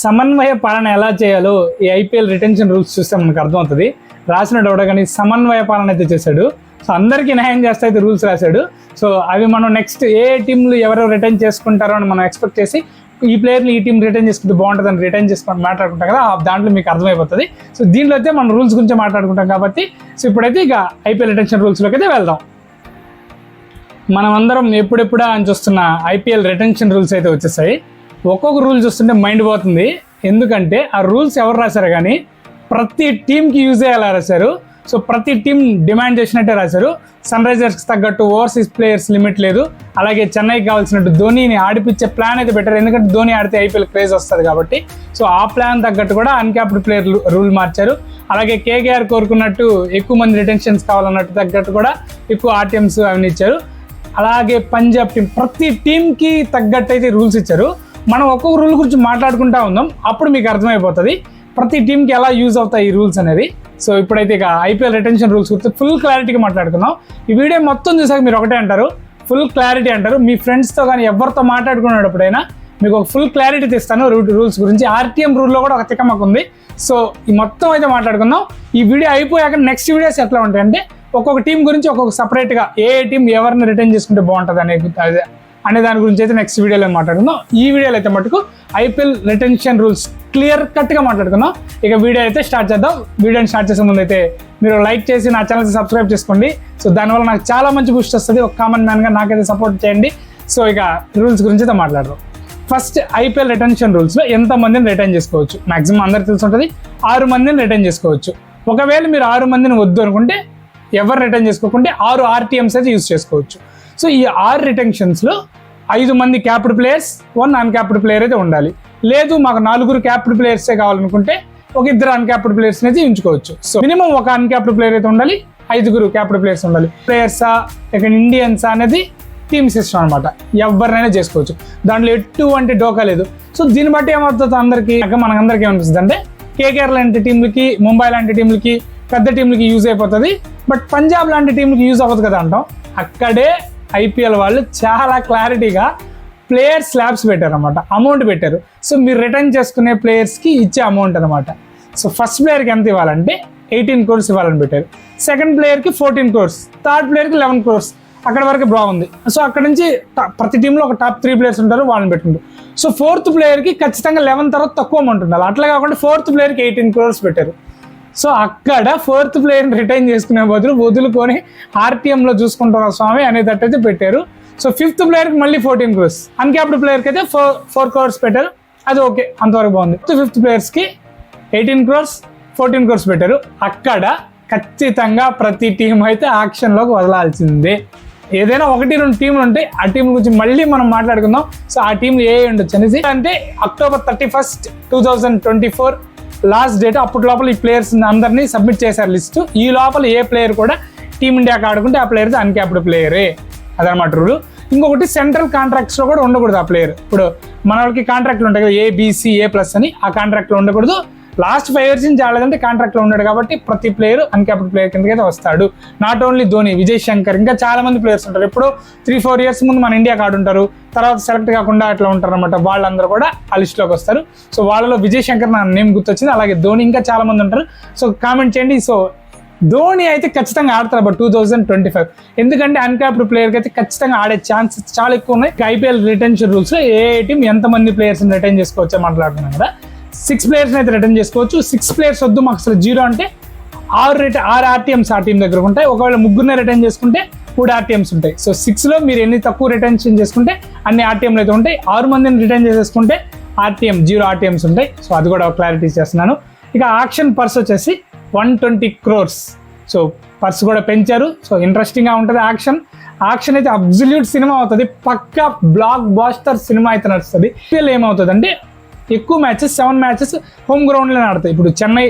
సమన్వయ పాలన ఎలా చేయాలో ఈ ఐపీఎల్ రిటెన్షన్ రూల్స్ చూస్తే మనకు అర్థమవుతుంది. రాసిన ఎవడో కానీ సమన్వయ పాలన అయితే చేశాడు. సో అందరికీ న్యాయం చేస్తే అయితే రూల్స్ రాశాడు. సో అవి మనం నెక్స్ట్ ఏ టీంలు ఎవరెవరు రిటర్న్ చేసుకుంటారో అని మనం ఎక్స్పెక్ట్ చేసి ఈ ప్లేయర్ని ఈ టీం రిటర్న్ చేసుకుంటే అని రిటర్న్ చేసుకొని మాట్లాడుకుంటాం కదా ఆ దాంట్లో మీకు అర్థమైపోతుంది. సో దీంట్లో అయితే మనం రూల్స్ గురించి మాట్లాడుకుంటాం కాబట్టి సో ఇప్పుడైతే ఇక ఐపీఎల్ రిటెన్షన్ రూల్స్లోకి అయితే వెళ్దాం. మనం అందరం ఎప్పుడెప్పుడా అని చూస్తున్న ఐపీఎల్ రిటెన్షన్ రూల్స్ అయితే వచ్చేసాయి. ఒక్కొక్క రూల్ చూస్తుంటే మైండ్ పోతుంది. ఎందుకంటే ఆ రూల్స్ ఎవరు రాశారు కానీ ప్రతి టీంకి యూజ్ అయ్యేలా రాశారు. సో ప్రతి టీం డిమాండ్ చేసినట్టే రాశారు. సన్ రైజర్స్కి తగ్గట్టు ఓవర్సీస్ ప్లేయర్స్ లిమిట్ లేదు. అలాగే చెన్నైకి కావాల్సినట్టు ధోనిని ఆడిపించే ప్లాన్ అయితే బెటర్. ఎందుకంటే ధోని ఆడితే ఐపీఎల్ క్రేజ్ వస్తుంది కాబట్టి. సో ఆ ప్లాన్ తగ్గట్టు కూడా అన్క్యాప్డ్ ప్లేయర్ రూల్ మార్చారు. అలాగే కేకేఆర్ కోరుకున్నట్టు ఎక్కువ మంది రిటెన్షన్స్ కావాలన్నట్టు తగ్గట్టు కూడా ఎక్కువ ఆర్టీఎంస్ అవన్నీ ఇచ్చారు. అలాగే పంజాబ్ టీం ప్రతి టీంకి తగ్గట్టు అయితే రూల్స్ ఇచ్చారు. మనం ఒక్కొక్క రూల్ గురించి మాట్లాడుకుంటా ఉందాం అప్పుడు మీకు అర్థమైపోతుంది. ప్రతి టీంకి ఎలా యూజ్ అవుతాయి ఈ రూల్స్ అనేది. సో ఇప్పుడైతే ఇక ఐపీఎల్ రిటెన్షన్ రూల్స్ గురించి ఫుల్ క్లారిటీగా మాట్లాడుకుందాం. ఈ వీడియో మొత్తం చూసాక మీరు ఒకటే అంటారు. ఫుల్ క్లారిటీ అంటారు. మీ ఫ్రెండ్స్తో కానీ ఎవరితో మాట్లాడుకునేటప్పుడైనా మీకు ఒక ఫుల్ క్లారిటీ తెస్తాను రూల్స్ గురించి. ఆర్టీఎం రూల్లో కూడా ఒక తికమక ఉంది సో ఈ మొత్తం అయితే మాట్లాడుకుందాం. ఈ వీడియో అయిపోయాక నెక్స్ట్ వీడియోస్ ఎట్లా ఉంటాయి అంటే ఒక్కొక్క టీం గురించి ఒక్కొక్క సపరేట్గా ఏ టీం ఎవరిని రిటర్న్ చేసుకుంటే బాగుంటుంది అనే అదే అనే దాని గురించి అయితే నెక్స్ట్ వీడియోలో మాట్లాడుకుందాం. ఈ వీడియోలో అయితే మటుకు ఐపీఎల్ రిటెన్షన్ రూల్స్ క్లియర్ కట్గా మాట్లాడుకుందాం. ఇక వీడియో అయితే స్టార్ట్ చేద్దాం. వీడియోని స్టార్ట్ చేసే ముందు అయితే మీరు లైక్ చేసి నా ఛానల్ సబ్స్క్రైబ్ చేసుకోండి. సో దానివల్ల నాకు చాలా మంచి బూస్ట్ వస్తుంది. ఒక కామన్ మ్యాన్గా నాకైతే సపోర్ట్ చేయండి. సో ఇక రూల్స్ గురించి అయితే మాట్లాడదాం. ఫస్ట్ ఐపీఎల్ రిటెన్షన్ రూల్స్లో ఎంత మందిని రిటర్న్ చేసుకోవచ్చు? మాక్సిమం అందరికి తెలిసి ఉంటుంది ఆరు మందిని రిటర్న్ చేసుకోవచ్చు. ఒకవేళ మీరు ఆరు మందిని వద్దు అనుకుంటే ఎవరు రిటర్న్ చేసుకోకుంటే ఆరు ఆర్టీఎంస్ అయితే యూస్ చేసుకోవచ్చు. సో ఈ ఆరు రిటెన్షన్స్లో ఐదు మంది capped players one uncapped player అయితే ఉండాలి. లేదు మాకు నలుగురు క్యాప్డ్ ప్లేయర్సే కావాలనుకుంటే ఒక ఇద్దరు అన్క్యాప్డ్ ప్లేయర్స్ అయితే ఎంచుకోవచ్చు. సో మినిమం ఒక అన్క్యాప్డ్ ప్లేయర్ అయితే ఉండాలి ఐదుగురు క్యాప్డ్ ప్లేయర్స్ ఉండాలి. ప్లేయర్సా ఇక ఇండియన్సా అనేది టీమ్ సిస్టమ్ అనమాట ఎవరినైనా చేసుకోవచ్చు. దాంట్లో ఎటువంటి డోకా లేదు. సో దీన్ని బట్టి ఏమవుతుంది అందరికీ? మనకందరికీ ఏమనిపిస్తుంది అంటే కేకేఆర్ లాంటి టీంలకి ముంబై లాంటి టీంలకి పెద్ద టీంలకి యూజ్ అయిపోతుంది. బట్ పంజాబ్ లాంటి టీంలకి యూజ్ అవ్వదు కదా అంటాం. అక్కడే ఐపీఎల్ వాళ్ళు చాలా క్లారిటీగా ప్లేయర్ స్లాబ్స్ పెట్టారు అనమాట అమౌంట్ పెట్టారు. సో మీరు రిటర్న్ చేసుకునే ప్లేయర్స్కి ఇచ్చే అమౌంట్ అనమాట సో ఫస్ట్ ప్లేయర్కి ఎంత ఇవ్వాలంటే ఎయిటీన్ క్రోర్స్ ఇవ్వాలని పెట్టారు. సెకండ్ ప్లేయర్కి ఫోర్టీన్ క్రోర్స్ థర్డ్ ప్లేయర్కి లెవెన్ క్రోర్స్ అక్కడ వరకు బాగుంది సో అక్కడ నుంచి ప్రతి టీంలో ఒక టాప్ త్రీ ప్లేయర్స్ ఉంటారు వాళ్ళని పెట్టుకుంటారు. సో ఫోర్త్ ప్లేయర్కి ఖచ్చితంగా లెవెన్ తర్వాత తక్కువ అమౌంట్ ఉండాలి. అట్లా కాకుండా ఫోర్త్ ప్లేయర్కి ఎయిటీన్ క్రోర్స్ పెట్టారు. సో అక్కడ ఫోర్త్ ప్లేయర్ని రిటైన్ చేసుకునే బదులు వదులుకొని ఆర్టీఎంలో చూసుకుంటారు స్వామి అనేటట్టయితే పెట్టారు. సో ఫిఫ్త్ ప్లేయర్కి మళ్ళీ ఫోర్టీన్ క్రోర్స్ అన్క్యాప్డ్ ప్లేయర్కి అయితే ఫోర్ ఫోర్ క్రోర్స్ పెట్టారు. అది ఓకే అంతవరకు బాగుంది. ఫిఫ్త్ ప్లేయర్స్కి ఎయిటీన్ క్రోర్స్ ఫోర్టీన్ క్రోర్స్ పెట్టారు. అక్కడ ఖచ్చితంగా ప్రతి టీం అయితే ఆక్షన్లోకి వదలాల్సిందే. ఏదైనా ఒకటి రెండు టీంలు ఉంటాయి ఆ టీం గురించి మళ్ళీ మనం మాట్లాడుకుందాం. సో ఆ టీంలు ఏ ఉండొచ్చు అనేసి. అంటే October thirty first two thousand twenty four last date అప్పటి లోపల ఈ ప్లేయర్స్ అందరినీ సబ్మిట్ చేశారు లిస్ట్. ఈ లోపల ఏ ప్లేయర్ కూడా టీమిండియాకి ఆడుకుంటే ఆ ప్లేయర్ అన్క్యాప్డ్ ప్లేయరే అదనమాట రూల్ ఇంకొకటి సెంట్రల్ కాంట్రాక్ట్స్లో కూడా ఉండకూడదు ఆ ప్లేయర్ ఇప్పుడు మన వాళ్ళకి కాంట్రాక్ట్లు ఉంటాయి కదా ఏ బీసీ ఏ ప్లస్ అని. ఆ కాంట్రాక్ట్లో ఉండకూడదు. లాస్ట్ ఫైవ్ ఇయర్స్ నుంచి ఆడలేదంటే కాంట్రాక్ట్లో ఉన్నాడు కాబట్టి ప్రతి ప్లేయర్ అన్క్యాప్డ్ ప్లేయర్ కిందకైతే వస్తాడు. నాట్ ఓన్లీ ధోని విజయ్ శంకర్ ఇంకా చాలా మంది ప్లేయర్స్ ఉంటారు. ఎప్పుడో త్రీ ఫోర్ ఇయర్స్ ముందు మన ఇండియాకి ఆడుంటారు. తర్వాత సెలెక్ట్ కాకుండా అట్లా ఉంటారు అనమాట వాళ్ళందరూ కూడా ఆ లిస్ట్లోకి వస్తారు. సో వాళ్ళలో విజయ్ శంకర్ నా నేమ్ గుర్తొచ్చింది. అలాగే ధోని ఇంకా చాలా మంది ఉంటారు. సో కామెంట్ చేయండి. సో ధోని అయితే ఖచ్చితంగా ఆడతారు but two thousand twenty five ఎందుకంటే అన్క్యాప్డ్ ప్లేయర్కి అయితే ఖచ్చితంగా ఆడే ఛాన్సెస్ చాలా ఎక్కువ ఉన్నాయి. ఐపీఎల్ రిటర్న్షన్ రూల్స్ ఏ టీం ఎంతమంది ప్లేయర్స్ రిటర్న్ చేసుకోవచ్చో మాట్లాడుతున్నాం కదా. సిక్స్ ప్లేయర్స్ అయితే రిటర్న్ చేసుకోవచ్చు. సిక్స్ ప్లేయర్స్ వద్దు మాకు అసలు జీరో అంటే ఆరు రిట ఆరు ఆర్టీఎంస్ ఆ టీం దగ్గర ఉంటాయి. ఒకవేళ ముగ్గురునే రిటర్న్ చేసుకుంటే మూడు ఆర్టీఎంస్ ఉంటాయి. సో సిక్స్లో మీరు ఎన్ని తక్కువ రిటర్న్షన్ చేసుకుంటే అన్ని ఆర్టీఎంలు అయితే ఉంటాయి. ఆరు మందిని రిటర్న్ చేసేసుకుంటే ఆర్టీఎం జీరో ఆర్టీఎంస్ ఉంటాయి. సో అది కూడా క్లారిటీ చేస్తున్నాను ఇక ఆక్షన్ పర్స్ వచ్చేసి one twenty crores so purse కూడా పెంచారు. సో ఇంట్రెస్టింగ్గా ఉంటుంది యాక్షన్ యాక్షన్ అయితే అబ్జల్యూట్ సినిమా అవుతుంది. పక్కా బ్లాక్ బాస్టర్ సినిమా అయితే నడుస్తుంది. ఏమవుతుంది అంటే ఎక్కువ మ్యాచెస్ సెవెన్ మ్యాచెస్ హోమ్ గ్రౌండ్లోనే ఆడతాయి. ఇప్పుడు చెన్నై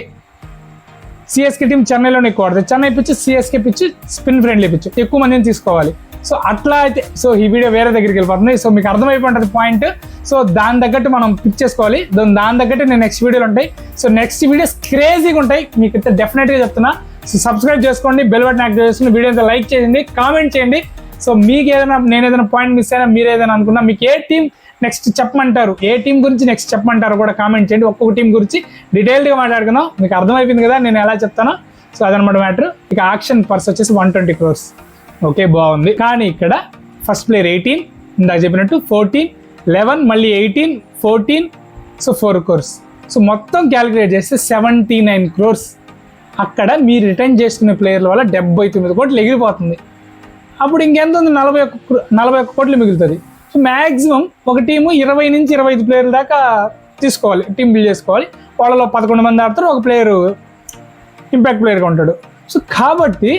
సిఎస్కే టీం చెన్నైలోనే ఎక్కువ ఆడతాయి. చెన్నై పిచ్చి సిఎస్కే పిచ్చి స్పిన్ ఫ్రెండ్లీ పిచ్చి. ఎక్కువ మందిని తీసుకోవాలి. సో అట్లా అయితే సో ఈ వీడియో వేరే దగ్గరికి వెళ్ళిపోతుంది. సో మీకు అర్థమైపోతుంది పాయింట్ సో దాని తగ్గట్టు మనం పిక్ చేసుకోవాలి. దాని దాని తగ్గట్టు నేను నెక్స్ట్ వీడియోలు ఉంటాయి. సో నెక్స్ట్ వీడియోస్ క్రేజీగా ఉంటాయి. మీకు అయితే డెఫినెట్గా చెప్తున్నా. సో సబ్స్క్రైబ్ చేసుకోండి. బెల్ బటన్ యాక్టివ్ చేసుకుని వీడియో అయితే లైక్ చేయండి. కామెంట్ చేయండి. సో మీకు ఏదైనా నేను ఏదైనా పాయింట్ మిస్ అయినా మీరు ఏదైనా అనుకున్నా మీకు ఏ టీం నెక్స్ట్ చెప్పమంటారు. ఏ టీం గురించి నెక్స్ట్ చెప్పమంటారు కూడా కామెంట్ చేయండి. ఒక్కొక్క టీం గురించి డీటెయిల్డ్గా మాట్లాడుకుందాం. మీకు అర్థమైపోయింది కదా నేను ఎలా చెప్తానో. సో అదనమాట మ్యాటర్. ఇక ఆక్షన్ పర్స్ వచ్చేసి వన్ ట్వంటీ క్రోర్స్. ఓకే బాగుంది. కానీ ఇక్కడ ఫస్ట్ ప్లేయర్ ఎయిటీన్ ఇందాక చెప్పినట్టు ఫోర్టీన్ లెవెన్ మళ్ళీ eighteen fourteen so four crores. So మొత్తం క్యాలిక్యులేట్ చేస్తే సెవెంటీ నైన్ క్రోర్స్. అక్కడ మీరు రిటర్న్ చేసుకునే ప్లేయర్ల వల్ల డెబ్బై తొమ్మిది కోట్లు ఎగిరిపోతుంది. అప్పుడు ఇంకెంత ఉంది? నలభై ఒక్క నలభై ఒక్క కోట్లు మిగులుతుంది. మ్యాక్సిమం ఒక టీము ఇరవై నుంచి ఇరవై ఐదు ప్లేయర్ల దాకా తీసుకోవాలి టీం బిల్డ్ చేసుకోవాలి. వాళ్ళలో పదకొండు మంది ఆడతారు ఒక ప్లేయరు ఇంపాక్ట్ ప్లేయర్గా ఉంటాడు. సో కాబట్టి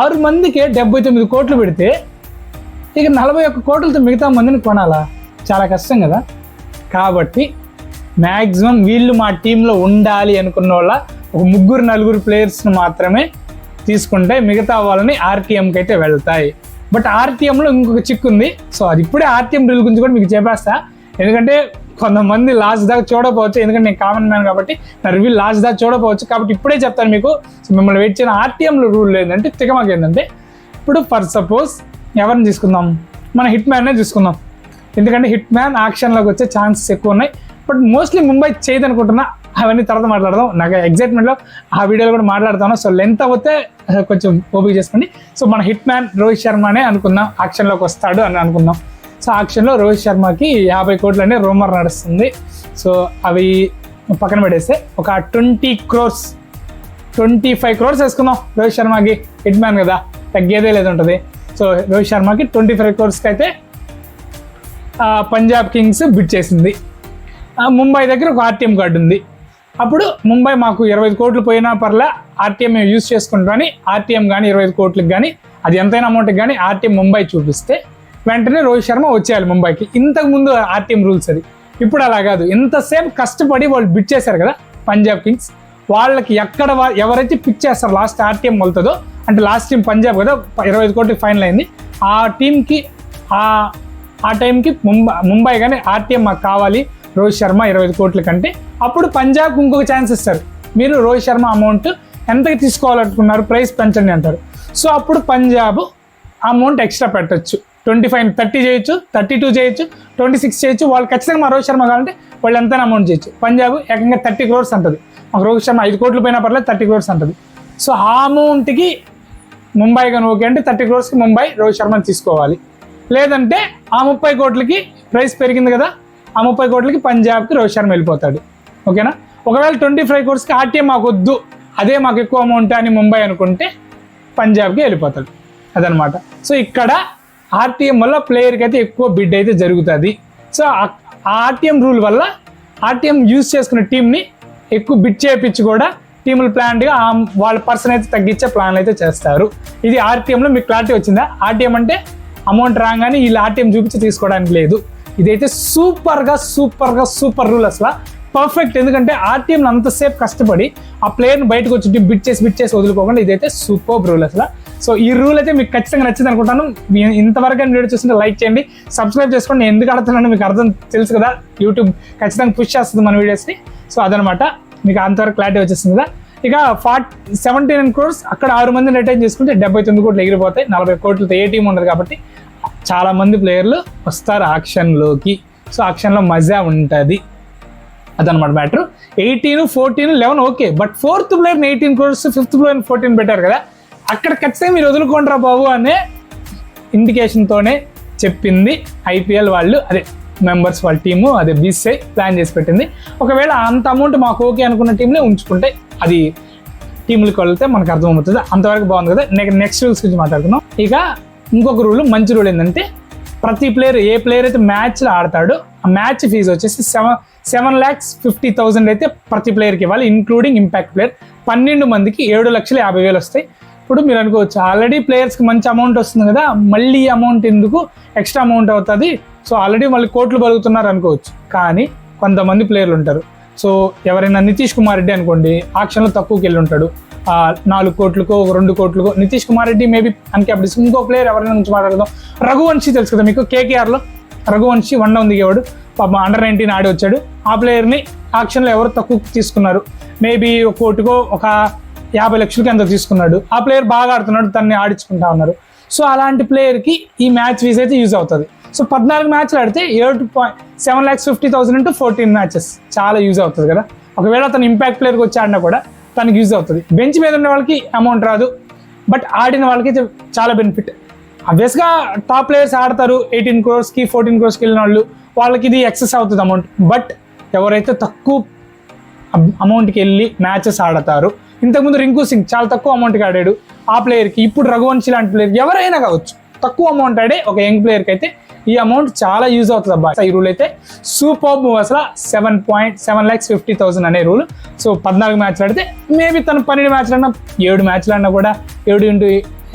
ఆరు మందికే డెబ్బై తొమ్మిది కోట్లు పెడితే ఇక నలభై ఒక్క కోట్లతో మిగతా మందిని కొనాలా? చాలా కష్టం కదా. కాబట్టి మ్యాక్సిమం వీళ్ళు మా టీంలో ఉండాలి అనుకున్న వాళ్ళ ఒక ముగ్గురు నలుగురు ప్లేయర్స్ని మాత్రమే తీసుకుంటే మిగతా వాళ్ళని ఆర్టీఎంకి అయితే వెళ్తాయి. బట్ ఆర్టీఎంలో ఇంకొక చిక్ ఉంది. సో అది ఇప్పుడే ఆర్టీఎం రూల్ గురించి కూడా మీకు చెప్పేస్తా. ఎందుకంటే కొంతమంది లాస్ట్ దాకా చూడకపోవచ్చు. ఎందుకంటే నేను కామన్ మ్యాన్ కాబట్టి నా రివ్యూ లాస్ట్ దాకా చూడకపోవచ్చు. కాబట్టి ఇప్పుడే చెప్తాను మీకు. సో మిమ్మల్ని వెయిట్ చేయని ఆర్టీఎంలో రూల్ ఏంటంటే తికమాకి ఏంటంటే ఇప్పుడు ఫర్ సపోజ్ ఎవరిని తీసుకుందాం? మన హిట్ మ్యాన్నే తీసుకుందాం. ఎందుకంటే హిట్ మ్యాన్ యాక్షన్లోకి వచ్చే ఛాన్సెస్ ఎక్కువ ఉన్నాయి. బట్ మోస్ట్లీ ముంబై చేయదనుకుంటున్నా అవన్నీ తర్వాత మాట్లాడదాం. నాకు ఎగ్జైట్మెంట్లో ఆ వీడియోలో కూడా మాట్లాడతాను. సో లెంత్ అవుతే కొంచెం ఓపిక చేసుకోండి. సో మన హిట్ మ్యాన్ రోహిత్ శర్మనే అనుకుందాం. యాక్షన్లోకి వస్తాడు అని అనుకుందాం. సో యాక్షన్లో రోహిత్ శర్మకి యాభై కోట్లు అనే రూమర్ నడుస్తుంది. సో అవి పక్కన పెడేస్తే ఒక twenty crores twenty five crores వేసుకుందాం రోహిత్ శర్మకి. హిట్ మ్యాన్ కదా తగ్గేదే లేదు ఉంటుంది సో రోహిత్ శర్మకి ట్వంటీ ఫైవ్ క్రోర్స్కి అయితే పంజాబ్ కింగ్స్ బిట్ చేసింది. ఆ, ముంబై దగ్గర ఒక ఆర్టీఎం కార్డు ఉంది. అప్పుడు ముంబై మాకు ఇరవై ఐదు కోట్లు పోయినా పర్లే ఆర్టీఎం మేము యూజ్ చేసుకుంటామని ఆర్టీఎం కానీ ఇరవై ఐదు కోట్లకు కానీ అది ఎంతైనా అమౌంట్కి కానీ ఆర్టీఎం ముంబై చూపిస్తే వెంటనే రోహిత్ శర్మ వచ్చేయాలి ముంబైకి. ఇంతకు ముందు ఆర్టీఎం రూల్స్ అది. ఇప్పుడు అలా కాదు. ఎంతసేపు కష్టపడి వాళ్ళు బిట్ చేశారు కదా పంజాబ్ కింగ్స్. వాళ్ళకి ఎక్కడ ఎవరైతే పిక్ చేస్తారో లాస్ట్ ఆర్టీఎం వెళ్తుందో అంటే లాస్ట్ టీం పంజాబ్ కదా ఇరవై ఐదు కోట్లకి ఫైనల్ అయింది. ఆ టీంకి ఆ ఆ టైంకి ముంబై ముంబై కానీ ఆర్టీఎం మాకు కావాలి. రోహిత్ శర్మ ఇరవై ఐదు కోట్ల కంటే. అప్పుడు పంజాబ్ ఇంకొక ఛాన్స్ ఇస్తారు. మీరు రోహిత్ శర్మ అమౌంట్ ఎంతకి తీసుకోవాలనుకున్నారు? ప్రైస్ పెంచండి అంటారు. సో అప్పుడు పంజాబ్ అమౌంట్ ఎక్స్ట్రా పెట్టచ్చు. ట్వంటీ ఫైవ్ థర్టీ చేయొచ్చు థర్టీ టూ చేయొచ్చు ట్వంటీ సిక్స్ చేయొచ్చు. వాళ్ళు ఖచ్చితంగా మా రోహిత్ శర్మ కావాలంటే వాళ్ళు ఎంత అమౌంట్ చేయొచ్చు. పంజాబ్ ఏకంగా థర్టీ క్రోర్స్ అంటుంది. మాకు రోహిత్ శర్మ ఐదు కోట్లు పోయినా పర్లేదు థర్టీ క్రోర్స్ అంటుంది. సో ఆ అమౌంట్కి ముంబై కానీ ఓకే అంటే థర్టీ క్రోర్స్కి ముంబై రోహిత్ శర్మని తీసుకోవాలి. లేదంటే ఆ ముప్పై కోట్లకి ప్రైస్ పెరిగింది కదా ఆ ముప్పై కోట్లకి పంజాబ్కి రోహిత్ శర్మ వెళ్ళిపోతాడు. ఓకేనా? ఒకవేళ ట్వంటీ ఫైవ్ కోర్స్కి ఆర్టీఎం మాకు వద్దు అదే మాకు ఎక్కువ అమౌంట్ అని ముంబై అనుకుంటే పంజాబ్కి వెళ్ళిపోతాడు. అదనమాట. సో ఇక్కడ ఆర్టీఎం వల్ల ప్లేయర్కి అయితే ఎక్కువ బిడ్ అయితే జరుగుతుంది. సో ఆ ఆర్టీఎం రూల్ వల్ల ఆర్టీఎం యూజ్ చేసుకున్న టీంని ఎక్కువ బిడ్ చేయించి కూడా టీములు ప్లాన్గా వాళ్ళ పర్సన్ అయితే తగ్గించే ప్లాన్లు అయితే చేస్తారు. ఇది ఆర్టీఎంలో మీకు క్లారిటీ వచ్చిందా? ఆర్టీఎం అంటే అమౌంట్ రాగానే వీళ్ళు ఆర్టీఎం చూపించి తీసుకోవడానికి లేదు. ఇదైతే సూపర్గా సూపర్గా సూపర్ రూల్ అసలు. పర్ఫెక్ట్ ఎందుకంటే ఆర్టీఎం అంతసేపు కష్టపడి ఆ ప్లేయర్ని బయటకు వచ్చి బిట్ చేసి బిట్ చేసి వదులుకోకుండా ఇదైతే సూపర్ రూల్ అసలు. సో ఈ రూల్ అయితే మీకు ఖచ్చితంగా నచ్చింది అనుకుంటాను. ఇంతవరకు వీడియో చూస్తుంటే లైక్ చేయండి. సబ్స్క్రైబ్ చేసుకోండి. నేను ఎందుకు ఆడుతున్నాను మీకు అర్థం తెలుసు కదా. యూట్యూబ్ ఖచ్చితంగా పుష్ చేస్తుంది మన వీడియోస్ని సో అదనమాట. మీకు అంతవరకు క్లారిటీ వచ్చేస్తుంది కదా. ఇక ఫార్టీ సెవెంటీ నైన్ క్రోర్స్ అక్కడ ఆరు మందిని రిటైన్ చేసుకుంటే డెబ్బై తొమ్మిది కోట్లు ఎగిరిపోతాయి. నలభై కోట్లతో ఏ టీం ఉండదు కాబట్టి. చాలా మంది ప్లేయర్లు వస్తారు ఆక్షన్లోకి సో ఆక్షన్లో మజా ఉంటుంది. అదనమాట matter eighteen fourteen eleven okay. But fourth player eighteen crores fifth player fourteen పెట్టారు కదా. అక్కడ ఖచ్చితంగా మీరు వదులుకోండిరా బాబు అనే ఇండికేషన్తోనే చెప్పింది ఐపీఎల్ వాళ్ళు. అదే మెంబర్స్ వాళ్ళ టీము అదే బీసీఐ ప్లాన్ చేసి పెట్టింది. ఒకవేళ అంత అమౌంట్ మాకు ఓకే అనుకున్న టీంనే ఉంచుకుంటే అది టీములకు వెళ్తే మనకు అర్థమవుతుంది. అంతవరకు బాగుంది కదా. నెక్స్ట్ రూల్స్ గురించి మాట్లాడుకున్నాం ఇక ఇంకొక రూల్ మంచి రూల్ ఏంటంటే ప్రతి ప్లేయర్ ఏ ప్లేయర్ అయితే మ్యాచ్లో ఆడతాడో ఆ మ్యాచ్ ఫీజు వచ్చేసి seven seven lakhs fifty thousand అయితే ప్రతి ప్లేయర్కి ఇవ్వాలి ఇంక్లూడింగ్ ఇంపాక్ట్ ప్లేయర్ పన్నెండు మందికి ఏడు లక్షల యాభై వేలు వస్తాయి. ఇప్పుడు మీరు అనుకోవచ్చు ఆల్రెడీ ప్లేయర్స్కి మంచి అమౌంట్ వస్తుంది కదా మళ్ళీ అమౌంట్ ఎందుకు ఎక్స్ట్రా అమౌంట్ అవుతుంది? సో ఆల్రెడీ మళ్ళీ కోట్లు బలుగుతున్నారు అనుకోవచ్చు. కానీ కొంతమంది ప్లేయర్లు ఉంటారు. సో ఎవరైనా నితీష్ కుమార్ రెడ్డి అనుకోండి ఆక్షన్లో తక్కువకి వెళ్ళి ఉంటాడు. నాలుగు కోట్లకో రెండు కోట్లకో. నితీష్ కుమార్ రెడ్డి మేబీ అన్క్యాప్డ్ ఇంకో ప్లేయర్ ఎవరైనా నుంచి మాట్లాడదాం. రఘువంశీ తెలుసు కదా మీకు? కేకేఆర్లో. రఘువంశీ వన్ డౌన్ దిగేవాడు. పాప అండర్ నైన్టీన్ ఆడి వచ్చాడు. ఆ ప్లేయర్ని ఆక్షన్లో ఎవరు తక్కువ తీసుకున్నారు? మేబీ ఒక కోటికో ఒక యాభై లక్షలకి ఎంత తీసుకున్నాడు. ఆ ప్లేయర్ బాగా ఆడుతున్నాడు తన్ని ఆడించుకుంటా ఉన్నారు. సో అలాంటి ప్లేయర్కి ఈ మ్యాచ్ ఫీజ్ అయితే యూజ్ అవుతుంది. సో పద్నాలుగు మ్యాచ్లు ఆడితే ఏడు point seven lakhs fifty thousand into fourteen matches చాలా యూజ్ అవుతుంది కదా. ఒకవేళ తను ఇంపాక్ట్ ప్లేయర్కి వచ్చి ఆడినా కూడా తనకి యూజ్ అవుతుంది. బెంచ్ మీద ఉన్న వాళ్ళకి అమౌంట్ రాదు. బట్ ఆడిన వాళ్ళకి అయితే చాలా బెనిఫిట్ అబ్వియస్గా టాప్ ప్లేయర్స్ ఆడతారు ఎయిటీన్ క్రోర్స్కి ఫోర్టీన్ క్రోర్స్కి వెళ్ళిన వాళ్ళు వాళ్ళకి ఇది ఎక్సెస్ అవుతుంది అమౌంట్ బట్ ఎవరైతే తక్కువ అమౌంట్కి వెళ్ళి మ్యాచెస్ ఆడతారు ఇంతకుముందు రింకు సింగ్ చాలా తక్కువ అమౌంట్కి ఆడాడు. ఆ ప్లేయర్కి ఇప్పుడు రఘువంశీ లాంటి ప్లేయర్ ఎవరైనా కావచ్చు తక్కువ అమౌంట్ ఆడే ఒక యంగ్ ప్లేయర్కి అయితే ఈ అమౌంట్ చాలా యూజ్ అవుతుంది అబ్బా. ఈ రూల్ అయితే సూపర్ మూవ్ అసలు. Seven point seven lakhs fifty thousand అనే రూల్ సో పద్నాలుగు మ్యాచ్లు ఆడితే మేబీ తను పన్నెండు మ్యాచ్లు అన్నా ఏడు మ్యాచ్లు అన్నా కూడా ఏడు ఇంటూ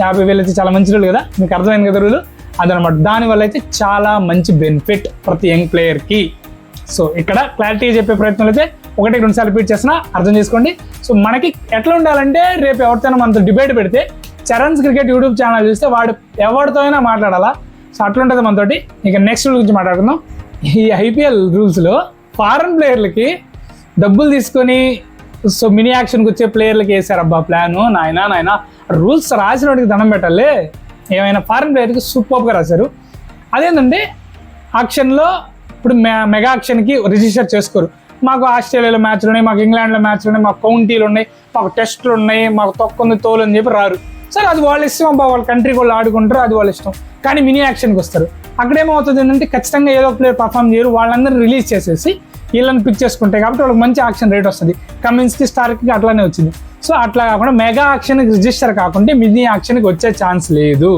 యాభై వేలు అయితే చాలా మంచి రూల్ కదా. మీకు అర్థమైంది కదా రూల్ అదనమాట. దానివల్ల అయితే చాలా మంచి బెనిఫిట్ ప్రతి యంగ్ ప్లేయర్కి సో ఇక్కడ క్లారిటీ చెప్పే ప్రయత్నం అయితే ఒకటి రెండు సార్లు రిపీట్ చేసినా అర్థం చేసుకోండి. సో మనకి ఎట్లా ఉండాలంటే రేపు ఎవరితోనో మనతో డిబేట్ పెడితే చరణ్స్ క్రికెట్ యూట్యూబ్ ఛానల్ చూస్తే వాడు ఎవరితో అయినా మాట్లాడాలా? సో అట్లుంటుంది మనతోటి. ఇక నెక్స్ట్ రూల్ గురించి మాట్లాడుకుందాం. ఈ ఐపీఎల్ రూల్స్లో ఫారెన్ ప్లేయర్లకి డబ్బులు తీసుకొని సో మినీ యాక్షన్కి వచ్చే ప్లేయర్లకి వేసారు అబ్బా ప్లాను నాయన నాయన. రూల్స్ రాసిన వాడికి దండం పెట్టాలి. ఏమైనా ఫారెన్ ప్లేయర్కి సూపర్గా రాశారు. అదేంటంటే ఆక్షన్లో ఇప్పుడు మె- మెగా ఆక్షన్కి రిజిస్టర్ చేసుకోరు. మాకు ఆస్ట్రేలియాలో మ్యాచ్లు ఉన్నాయి మాకు ఇంగ్లాండ్లో మ్యాచ్లు ఉన్నాయి మాకు కౌంటీలు ఉన్నాయి మాకు టెస్టులు ఉన్నాయి మాకు తొక్కుంది తోలు అని చెప్పి రారు. సరే అది వాళ్ళ ఇష్టం. అబ్బా వాళ్ళ కంట్రీకి వాళ్ళు ఆడుకుంటారు అది వాళ్ళ ఇష్టం. కానీ మినీ యాక్షన్కి వస్తారు. అక్కడ ఏమవుతుంది ఏంటంటే ఖచ్చితంగా ఏదో ప్లేయర్ పర్ఫామ్ చేయరు. వాళ్ళందరినీ రిలీజ్ చేసేసి వీళ్ళని పిక్ చేసుకుంటాయి కాబట్టి వాళ్ళకి మంచి యాక్షన్ రేట్ వస్తుంది. కమిన్స్కి స్టార్కి అట్లానే వచ్చింది. సో అట్లా కాకుండా మెగా ఆక్షన్కి రిజిస్టర్ కాకుంటే మినీ ఆక్షన్కి వచ్చే ఛాన్స్ లేదు.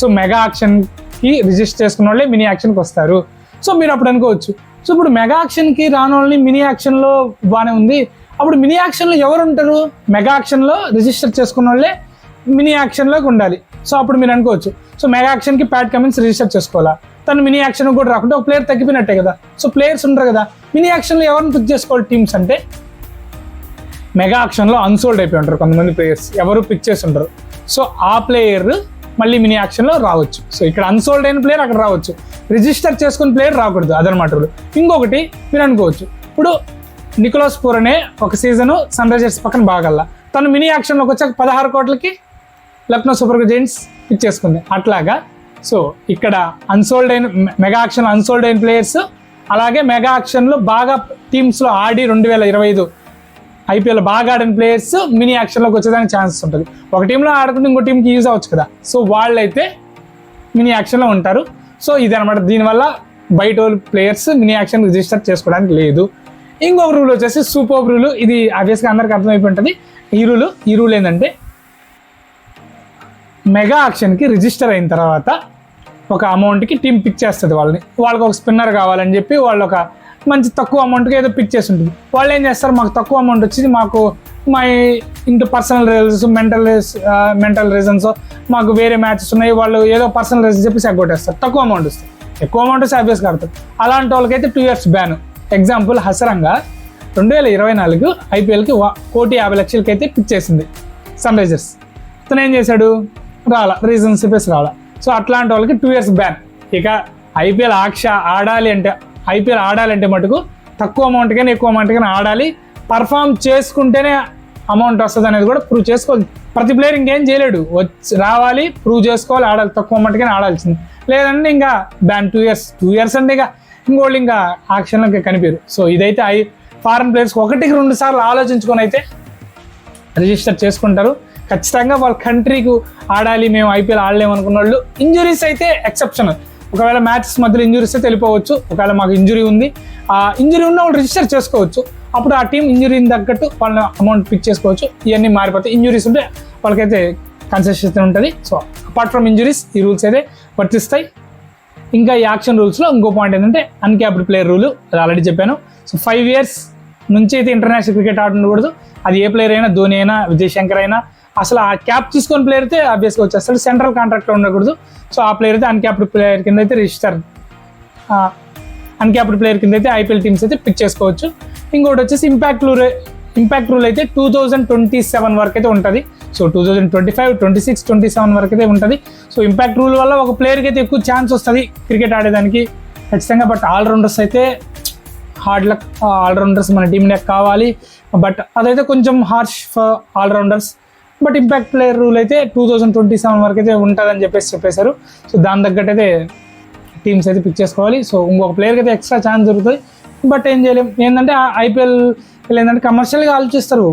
సో మెగా ఆక్షన్కి రిజిస్టర్ చేసుకున్న వాళ్ళే మినీ యాక్షన్కి వస్తారు. సో మీరు అప్పుడు అనుకోవచ్చు. సో ఇప్పుడు మెగా యాక్షన్కి రాని వాళ్ళని మినీ యాక్షన్లో బాగానే ఉంది. అప్పుడు మినీ యాక్షన్లో ఎవరు ఉంటారు మెగా యాక్షన్లో రిజిస్టర్ చేసుకున్న వాళ్ళే మినీ యాక్షన్లోకి ఉండాలి. సో అప్పుడు మీరు అనుకోవచ్చు. సో మెగా యాక్షన్కి ప్యాట్ కమిన్స్ రిజిస్టర్ చేసుకోవాలా? తను మినీ యాక్షన్ కూడా రాకుండా ఒక ప్లేయర్ తగ్గిపోయినట్టే కదా? సో ప్లేయర్స్ ఉంటారు కదా? మినీ యాక్షన్లో ఎవరిని పిక్ చేసుకోవాలి టీమ్స్ అంటే? మెగా ఆక్షన్లో అన్సోల్డ్ అయిపోయి ఉంటారు కొంతమంది ప్లేయర్స్. ఎవరు పిక్ చేసి ఉంటారు సో ఆ ప్లేయర్ మళ్ళీ మినీ యాక్షన్లో రావచ్చు. సో ఇక్కడ అన్సోల్డ్ అయిన ప్లేయర్ అక్కడ రావచ్చు. రిజిస్టర్ చేసుకున్న ప్లేయర్ రాకూడదు. అదనమాట ఇంకొకటి మీరు అనుకోవచ్చు. ఇప్పుడు నికోలాస్ పూర్ అనే ఒక సీజను సన్ రైజర్స్ పక్కన బాగల్లా. తను మినీ యాక్షన్లోకి వచ్చాక పదహారు కోట్లకి లక్నో సూపర్ జైంట్స్ పిక్ చేసుకుంది అట్లాగా సో ఇక్కడ అన్సోల్డ్ అయిన మెగా ఆక్షన్ అన్సోల్డ్ అయిన ప్లేయర్స్ అలాగే మెగా ఆక్షన్లో బాగా టీమ్స్లో ఆడి రెండు వేల ఇరవై ఐదు ఐపీఎల్ బాగా ఆడిన ప్లేయర్స్ మినీ యాక్షన్లోకి వచ్చేదానికి ఛాన్సెస్ ఉంటుంది. ఒక టీంలో ఆడుకుంటే ఇంకో టీంకి యూజ్ అవ్వచ్చు కదా. సో వాళ్ళైతే మినీ యాక్షన్లో ఉంటారు. సో ఇది అనమాట దీనివల్ల బయట ప్లేయర్స్ మినీ యాక్షన్ రిజిస్టర్ చేసుకోవడానికి లేదు. ఇంకొక రూల్ వచ్చేసి సూపర్ రూల్ ఇది ఆబ్వియస్గా అందరికి అర్థమైపోయి ఉంటుంది. ఈ రూల్ ఈ రూల్ ఏంటంటే మెగా ఆక్షన్కి రిజిస్టర్ అయిన తర్వాత ఒక అమౌంట్కి టీం పిక్ చేస్తుంది వాళ్ళని. వాళ్ళకి ఒక స్పిన్నర్ కావాలని చెప్పి వాళ్ళు ఒక మంచి తక్కువ అమౌంట్కి ఏదో పిక్ చేసి ఉంటుంది. వాళ్ళు ఏం చేస్తారు? మాకు తక్కువ అమౌంట్ వచ్చింది. మాకు మా into personal reasons mental mental reasons మాకు వేరే మ్యాచెస్ ఉన్నాయి. వాళ్ళు ఏదో పర్సనల్ రీజన్స్ చెప్పి సెగ్గొట్టేస్తారు తక్కువ అమౌంట్ వస్తుంది. ఎక్కువ అమౌంట్ వస్తే కడతారు అలాంటి వాళ్ళకైతే two years ban example Hasaranga రెండు వేల ఇరవై నాలుగు ఐపీఎల్కి కోటి యాభై లక్షలకైతే పిక్ చేసింది. సన్ రైజర్స్ అతను ఏం చేశాడు? రాలా రీజన్స్ చెప్పేసి రాలా. సో అట్లాంటి వాళ్ళకి టూ ఇయర్స్ బ్యాన్ ఇక ఐపీఎల్ ఆక్ష ఆడాలి అంటే ఐపీఎల్ ఆడాలంటే మటుకు తక్కువ అమౌంట్ కానీ ఎక్కువ అమౌంట్ కానీ ఆడాలి. పర్ఫామ్ చేసుకుంటేనే అమౌంట్ వస్తుంది అనేది కూడా ప్రూవ్ చేసుకోవాలి. ప్రతి ప్లేయర్ ఇంకేం చేయలేడు. వచ్చి రావాలి ప్రూవ్ చేసుకోవాలి ఆడాలి. తక్కువ అమౌంట్ కానీ ఆడాల్సింది. లేదంటే ఇంకా ban two years two years అంటే ఇంకా ఇంకోళ్ళు ఇంకా ఆక్షన్లోకి కనిపించరు సో ఇదైతే ఐ ఫారెన్ ప్లేయర్స్ ఒకటికి రెండు సార్లు ఆలోచించుకొని అయితే రిజిస్టర్ చేసుకుంటారు. ఖచ్చితంగా వాళ్ళ కంట్రీకి ఆడాలి మేము ఐపీఎల్ ఆడలేము అనుకున్న వాళ్ళు ఇంజురీస్ అయితే ఎక్సెప్షన్ ఒకవేళ మ్యాచెస్ మధ్యలో ఇంజురీస్ అయితే వెళ్ళిపోవచ్చు ఒకవేళ మాకు ఇంజురీ ఉంది. ఆ ఇంజురీ ఉన్న వాళ్ళు రిజిస్టర్ చేసుకోవచ్చు. అప్పుడు ఆ టీం ఇంజురీని తగ్గట్టు వాళ్ళ అమౌంట్ పిక్ చేసుకోవచ్చు. ఇవన్నీ మారిపోతాయి ఇంజురీస్ ఉంటే వాళ్ళకైతే కన్సెషన్ ఉంటుంది. సో అపార్ట్ ఫ్రమ్ ఇంజురీస్ ఈ రూల్స్ అయితే వర్తిస్తాయి. ఇంకా ఈ యాక్షన్ రూల్స్లో ఇంకో పాయింట్ ఏంటంటే అన్క్యాప్డ్ ప్లేయర్ రూల్ అది ఆల్రెడీ చెప్పాను. సో ఫైవ్ ఇయర్స్ నుంచి అయితే ఇంటర్నేషనల్ క్రికెట్ ఆడకూడదు. అది ఏ ప్లేయర్ అయినా ధోని అయినా విజయ్ శంకర్ అయినా అసలు ఆ క్యాప్ తీసుకొని ప్లేయర్ అయితే ఆబ్వియస్గా వచ్చేస్తాడు. సెంట్రల్ కాంట్రాక్ట్లో ఉండకూడదు. సో ఆ ప్లేయర్ అయితే అన్క్యాప్డ్ ప్లేయర్ కింద అయితే రిజిస్టర్ అన్క్యాప్డ్ ప్లేయర్ కింద అయితే ఐపీఎల్ టీమ్స్ అయితే పిక్ చేసుకోవచ్చు. ఇంకోటి వచ్చేసి ఇంపాక్ట్ రూల్ ఇంపాక్ట్ రూల్ అయితే టూ థౌజండ్ ట్వంటీ సెవెన్ వరకు అయితే ఉంటుంది. So two thousand twenty five twenty six twenty seven వరకు అయితే ఉంటుంది. సో ఇంపాక్ట్ రూల్ వల్ల ఒక ప్లేయర్కి అయితే ఎక్కువ ఛాన్స్ వస్తుంది క్రికెట్ ఆడేదానికి. ఖచ్చితంగా బట్ ఆల్రౌండర్స్ అయితే హార్డ్ లక్ ఆల్రౌండర్స్ మన టీం లెక్క కావాలి. బట్ అదైతే కొంచెం harsh for allrounders but impact player rule అయితే టూ థౌజండ్ ట్వంటీ సెవెన్ వరకు అయితే ఉంటుందని చెప్పేసి చెప్పేశారు. సో దాని తగ్గట్టు అయితే టీమ్స్ అయితే పిక్ చేసుకోవాలి. సో ఇంకొక ప్లేయర్కి అయితే ఎక్స్ట్రా ఛాన్స్ దొరుకుతుంది. బట్ ఏం చేయలేం. ఏంటంటే ఐపీఎల్ ఏంటంటే కమర్షియల్గా ఆలోచిస్తారు.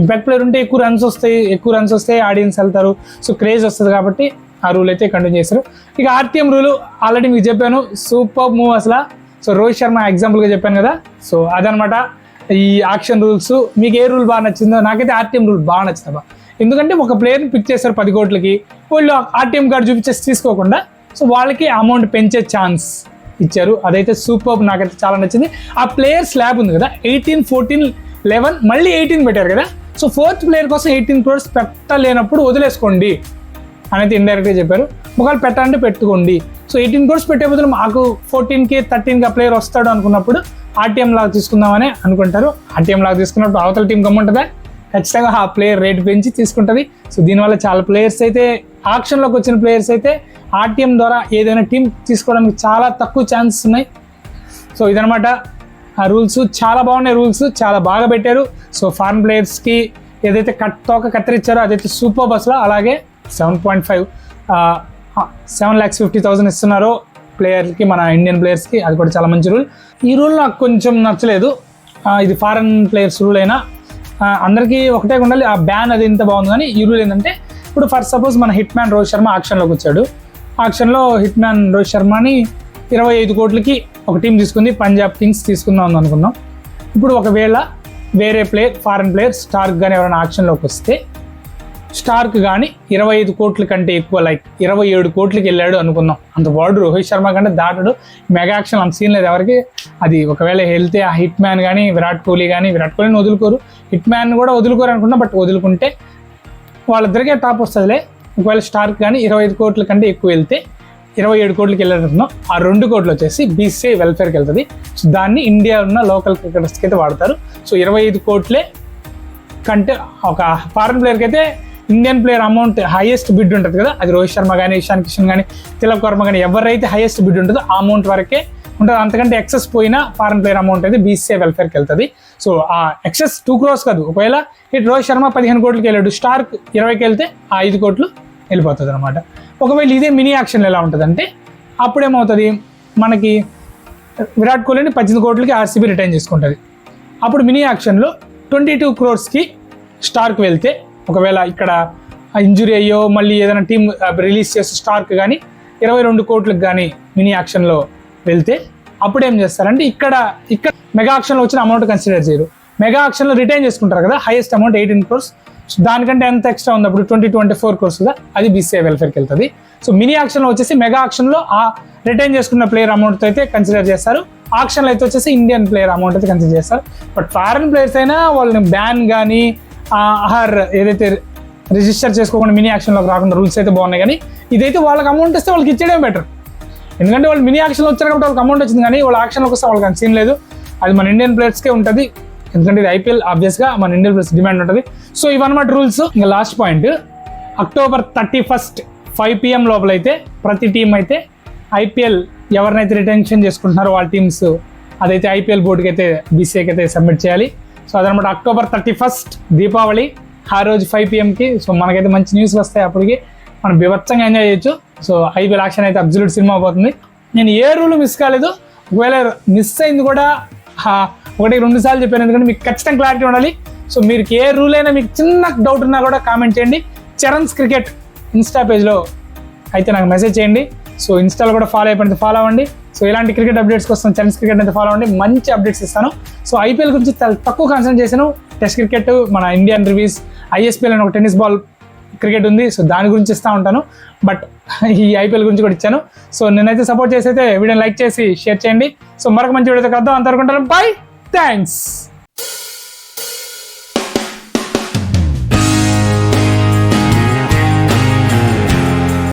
ఇంపాక్ట్ ప్లేయర్ ఉంటే ఎక్కువ రన్స్ వస్తాయి ఎక్కువ రన్స్ వస్తాయి ఆడియన్స్ వెళ్తారు. సో క్రేజ్ వస్తుంది కాబట్టి ఆ రూల్ అయితే కంటిన్యూ చేస్తారు ఇక ఆర్టీఎం రూల్ ఆల్రెడీ మీకు చెప్పాను. సూపర్ మూవ్ అసలు. సో రోహిత్ శర్మ ఎగ్జాంపుల్గా చెప్పాను కదా. సో అదనమాట ఈ ఆక్షన్ రూల్స్. మీకు ఏ రూల్ బాగా నచ్చిందో? నాకైతే ఆర్టీఎం రూల్ బాగా నచ్చింది ఎందుకంటే ఒక ప్లేయర్ని పిక్ చేస్తారు పది కోట్లకి వాళ్ళు ఆర్టీఎం కార్డు చూపించేసి తీసుకోకుండా సో వాళ్ళకి అమౌంట్ పెంచే ఛాన్స్ ఇచ్చారు. అదైతే సూపర్ నాకైతే చాలా నచ్చింది. ఆ ప్లేయర్ స్లాబ్ ఉంది కదా ఎయిటీన్ ఫోర్టీన్ లెవెన్ మళ్ళీ ఎయిటీన్ పెట్టారు కదా. సో ఫోర్త్ ప్లేయర్ కోసం ఎయిటీన్ క్రోర్స్ పెట్టలేనప్పుడు వదిలేసుకోండి అనేది ఇండైరెక్ట్గా చెప్పారు. ఒకవేళ పెట్టాలంటే పెట్టుకోండి. సో ఎయిటీన్ క్రోర్స్ పెట్టే బదులు మాకు ఫోర్టీన్కి థర్టీన్కి ఆ ప్లేయర్ వస్తాడు అనుకున్నప్పుడు ఆర్టీఎం లాగా తీసుకుందామని అనుకుంటారు. ఆర్టీఎం లాగా తీసుకున్నప్పుడు అవతల టీం గమ్ముంటుందా? ఖచ్చితంగా ఆ ప్లేయర్ రేట్ పెంచి తీసుకుంటుంది. సో దీనివల్ల చాలా ప్లేయర్స్ అయితే ఆక్షన్లోకి వచ్చిన ప్లేయర్స్ అయితే ఆర్టీఎం ద్వారా ఏదైనా టీం తీసుకోవడానికి చాలా తక్కువ ఛాన్సెస్ ఉన్నాయి. సో ఇదనమాట ఆ రూల్స్ చాలా బాగున్నాయి రూల్స్ చాలా బాగా పెట్టారు. సో ఫారెన్ ప్లేయర్స్కి ఏదైతే కట్ తోక కత్తిరించారో అదైతే సూపర్ బస్లో అలాగే seven point five seven lakhs fifty thousand ఇస్తున్నారో ప్లేయర్కి మన ఇండియన్ ప్లేయర్స్కి అది కూడా చాలా మంచి రూల్ ఈ రూల్ నాకు కొంచెం నచ్చలేదు. ఇది ఫారెన్ ప్లేయర్స్ రూల్ అయినా అందరికీ ఒకటే ఉండాలి ఆ బ్యాన్ అది ఎంత బాగుంది కానీ ఈ రూల్ ఏంటంటే ఇప్పుడు ఫర్ సపోజ్ మన హిట్ మ్యాన్ రోహిత్ శర్మ ఆక్షన్లోకి వచ్చాడు. ఆక్షన్లో హిట్ మ్యాన్ రోహిత్ శర్మని ఇరవై ఐదు కోట్లకి ఒక టీం తీసుకుంది పంజాబ్ కింగ్స్ తీసుకుందాం అనుకుందాం ఇప్పుడు ఒకవేళ వేరే ప్లేయర్ ఫారెన్ ప్లేయర్ స్టార్క్ కానీ ఎవరైనా ఆక్షన్లోకి వస్తే స్టార్క్ కానీ ఇరవై ఐదు కోట్ల కంటే ఎక్కువ లైక్ ఇరవై ఏడు కోట్లకి వెళ్ళాడు అనుకుందాం. అంత వాడు రోహిత్ శర్మ కంటే దాటడు మెగా యాక్షన్ అంత సీన్ లేదు ఎవరికి. అది ఒకవేళ వెళ్తే ఆ హిట్ మ్యాన్ కానీ విరాట్ కోహ్లీ కానీ విరాట్ కోహ్లీని వదులుకోరు. హిట్ మ్యాన్ కూడా వదులుకోరు అనుకున్నా బట్ వదులుకుంటే వాళ్ళిద్దరికే టాప్ వస్తుందిలే. ఒకవేళ స్టార్క్ కానీ ఇరవై ఐదు కోట్ల కంటే ఎక్కువ వెళ్తే ఇరవై ఏడు కోట్లకి వెళ్ళారనుకున్నాం ఆ రెండు కోట్లు వచ్చేసి బీసీఐ వెల్ఫేర్కి వెళ్తుంది. సో దాన్ని ఇండియా ఉన్న లోకల్ క్రికెటర్స్కి అయితే వాడతారు. సో ఇరవై ఐదు కోట్లే కంటే ఒక ఫారెన్ ప్లేయర్కి అయితే Indian player amount highest bid ఉంటుంది కదా అది రోహిత్ శర్మ కానీ ఇషాన్ కిషన్ కానీ తిలక్ వర్మ కానీ ఎవరైతే హైయెస్ట్ బిడ్ ఉంటుందో ఆ అమౌంట్ వరకే ఉంటుంది. అంతకంటే ఎక్సెస్ పోయినా ఫారెన్ ప్లేయర్ అమౌంట్ అయితే బీసీఐ వెల్ఫేర్కి వెళ్తుంది. సో ఆ ఎక్సెస్ టూ క్రోర్స్ కాదు. ఒకవేళ ఇటు రోహిత్ శర్మ పదిహేను కోట్లకి వెళ్ళాడు స్టార్క్ ఇరవైకి వెళ్తే ఆ ఐదు కోట్లు వెళ్ళిపోతుంది అనమాట ఒకవేళ ఇదే మినీ యాక్షన్ ఎలా ఉంటుందంటే అప్పుడేమవుతుంది? మనకి విరాట్ కోహ్లీని పద్దెనిమిది కోట్లకి ఆర్సీబీ రిటర్న్ చేసుకుంటుంది. అప్పుడు మినీ యాక్షన్లో ట్వంటీ టూ క్రోర్స్కి స్టార్క్ వెళ్తే ఒకవేళ ఇక్కడ ఇంజురీ అయ్యో మళ్ళీ ఏదైనా టీం రిలీజ్ చేస్తే స్టార్క్ కానీ ఇరవై రెండు కోట్లకు కానీ మినీ యాక్షన్లో వెళ్తే అప్పుడు ఏం చేస్తారంటే ఇక్కడ ఇక్కడ మెగా ఆక్షన్లో వచ్చిన అమౌంట్ కన్సిడర్ చేయరు. మెగా ఆక్షన్లో రిటైన్ చేసుకుంటారు కదా హైయెస్ట్ అమౌంట్ ఎయిటీన్ క్రోర్స్ దానికంటే ఎంత ఎక్స్ట్రా ఉంది అప్పుడు ట్వంటీ ట్వంటీ ఫోర్ క్రోర్స్ కదా అది బీసీఐ వెల్ఫేర్కి వెళ్తుంది. సో మినీ ఆక్షన్లో వచ్చేసి మెగా ఆక్షన్లో ఆ రిటైన్ చేసుకున్న ప్లేయర్ అమౌంట్ అయితే కన్సిడర్ చేస్తారు. ఆక్షన్లో అయితే వచ్చేసి ఇండియన్ ప్లేయర్ అమౌంట్ అయితే కన్సిడర్ చేస్తారు. బట్ ఫారెన్ ప్లేయర్స్ అయినా వాళ్ళని బ్యాన్ కానీ ఆహార్ ఏదైతే రిజిస్టర్ చేసుకోకుండా మినీ యాక్షన్లోకి రాకుండా రూల్స్ అయితే బాగున్నాయి కానీ ఇదైతే వాళ్ళకి అమౌంట్ ఇస్తే వాళ్ళకి ఇచ్చేయడం బెటర్ ఎందుకంటే వాళ్ళు మినీ యాక్షన్లో వచ్చారు కాబట్టి వాళ్ళకి అమౌంట్ వచ్చింది కానీ వాళ్ళ యాక్షన్లోకి వస్తే వాళ్ళకి సీన్ లేదు. అది మన ఇండియన్ ప్లేయర్స్కే ఉంటుంది. ఎందుకంటే ఇది ఐపీఎల్ ఆబ్వియస్గా మన ఇండియన్ ప్లేయర్స్ డిమాండ్ ఉంటుంది. సో ఇవన్నమాట రూల్స్ ఇంకా last point October thirty first five PM లోపల అయితే ప్రతి టీం అయితే ఐపీఎల్ ఎవరినైతే రిటెన్షన్ చేసుకుంటున్నారో వాళ్ళ టీమ్స్ అదైతే ఐపీఎల్ బోర్డుకి అయితే బీసీఐకి అయితే సబ్మిట్ చేయాలి. సో అదనమాట అక్టోబర్ థర్టీ ఫస్ట్ దీపావళి ఆ రోజు ఫైవ్ పిఎంకి సో మనకైతే మంచి న్యూస్ వస్తాయి అప్పటికి. మనం బీభత్సంగా ఎంజాయ్ చేయొచ్చు. సో ఐపీఎల్ యాక్షన్ అయితే అబ్జల్యూట్ సినిమా పోతుంది. నేను ఏ రూల్ మిస్ కాలేదు. ఒకవేళ మిస్ అయింది కూడా ఒకటి రెండు సార్లు చెప్పాను. ఎందుకంటే మీకు ఖచ్చితంగా క్లారిటీ ఉండాలి. సో మీరు ఏ రూల్ అయినా మీకు చిన్న డౌట్ ఉన్నా కూడా కామెంట్ చేయండి. చరణ్స్ క్రికెట్ ఇన్స్టా పేజ్లో అయితే నాకు మెసేజ్ చేయండి. సో ఇన్స్టాలో కూడా ఫాలో అయిపోయింది ఫాలో అవ్వండి. సో ఇలాంటి క్రికెట్ అప్డేట్స్ కోసం చైనీస్ క్రికెట్ అయితే ఫాలో అవ్వండి. మంచి అప్డేట్స్ ఇస్తాను. సో ఐపీఎల్ గురించి తక్కువ కాన్సన్ట్రేట్ చేశాను. టెస్ట్ క్రికెట్ మన ఇండియన్ రివ్యూస్ ఐఎస్పీఎల్ అని ఒక టెన్నిస్ బాల్ క్రికెట్ ఉంది. సో దాని గురించి ఇస్తూ ఉంటాను. బట్ ఈ ఐపీఎల్ గురించి కూడా ఇచ్చాను. సో నేనైతే సపోర్ట్ చేసి అయితే వీడియోని లైక్ చేసి షేర్ చేయండి. సో మరొక మంచి వీడియోతో కలుద్దాం. అంతవరకు ఉంటాను. By thanks